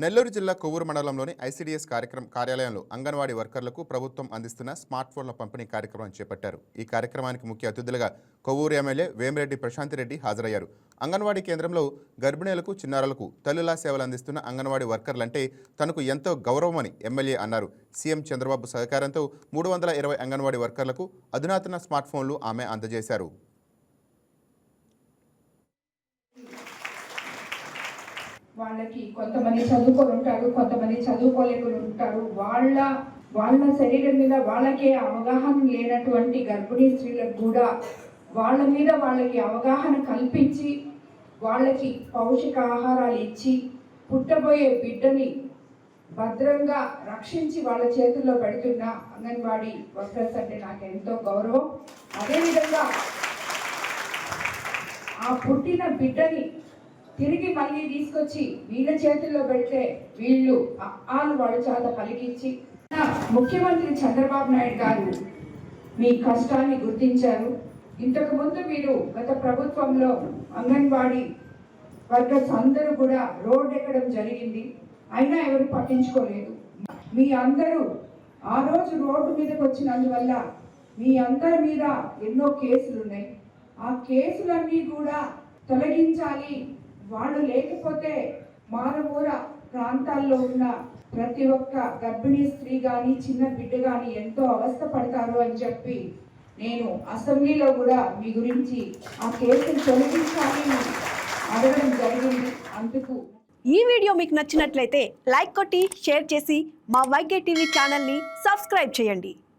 నెల్లూరు జిల్లా కొవ్వూరు మండలంలోని ఐసీడీఎస్ కార్యక్రమం కార్యాలయంలో అంగన్వాడీ వర్కర్లకు ప్రభుత్వం అందిస్తున్న స్మార్ట్ ఫోన్ల పంపిణీ కార్యక్రమం చేపట్టారు. ఈ కార్యక్రమానికి ముఖ్య అతిథులుగా కొవ్వూరు ఎమ్మెల్యే వేమిరెడ్డి ప్రశాంతిరెడ్డి హాజరయ్యారు. అంగన్వాడీ కేంద్రంలో గర్భిణీలకు చిన్నారులకు తల్లులా సేవలు అందిస్తున్న అంగన్వాడీ వర్కర్లంటే తనకు ఎంతో గౌరవమని ఎమ్మెల్యే అన్నారు. సీఎం చంద్రబాబు సహకారంతో మూడు వందల ఇరవై అంగన్వాడీ వర్కర్లకు అధునాతన స్మార్ట్ ఫోన్లు ఆమె అందజేశారు. వాళ్ళకి కొంతమంది చదువుకొని ఉంటారు కొంతమంది చదువుకోలేకుని ఉంటారు వాళ్ళ వాళ్ళ శరీరం మీద వాళ్ళకే అవగాహన లేనటువంటి గర్భిణీ స్త్రీలకు కూడా వాళ్ళ మీద వాళ్ళకి అవగాహన కల్పించి వాళ్ళకి పౌష్టికాహారాలు ఇచ్చి పుట్టబోయే బిడ్డని భద్రంగా రక్షించి వాళ్ళ చేతుల్లో పెడుతున్న అంగన్వాడీ వర్కర్స్ అంటే నాకు ఎంతో గౌరవం. అదేవిధంగా ఆ పుట్టిన బిడ్డని తిరిగి మళ్ళీ తీసుకొచ్చి వీళ్ళ చేతుల్లో పెడితే వీళ్ళు ఆలు వాళ్ళ చేత పలికించి ముఖ్యమంత్రి చంద్రబాబు నాయుడు గారు మీ కష్టాన్ని గుర్తించారు. ఇంతకు ముందు మీరు గత ప్రభుత్వంలో అంగన్వాడీ వర్కర్స్ అందరూ కూడా రోడ్ ఎక్కడం జరిగింది. అయినా ఎవరు పట్టించుకోలేదు. మీ అందరూ ఆ రోజు రోడ్డు మీదకి వచ్చినందువల్ల మీ అందరి మీద ఎన్నో కేసులు ఉన్నాయి ఆ కేసులన్నీ కూడా తొలగించాలి. వాళ్ళు లేకపోతే మారుమూర ప్రాంతాల్లో ఉన్న ప్రతి ఒక్క గర్భిణీ స్త్రీ కానీ చిన్న బిడ్డ కానీ ఎంతో అవస్థ పడతారు అని చెప్పి నేను అసెంబ్లీలో కూడా మీ గురించి ఆ కేసులు తొలగించాలని అడగడం జరిగింది. అందుకు ఈ వీడియో మీకు నచ్చినట్లయితే లైక్ కొట్టి షేర్ చేసి మా వైకే టీవీ ఛానల్ని సబ్స్క్రైబ్ చేయండి.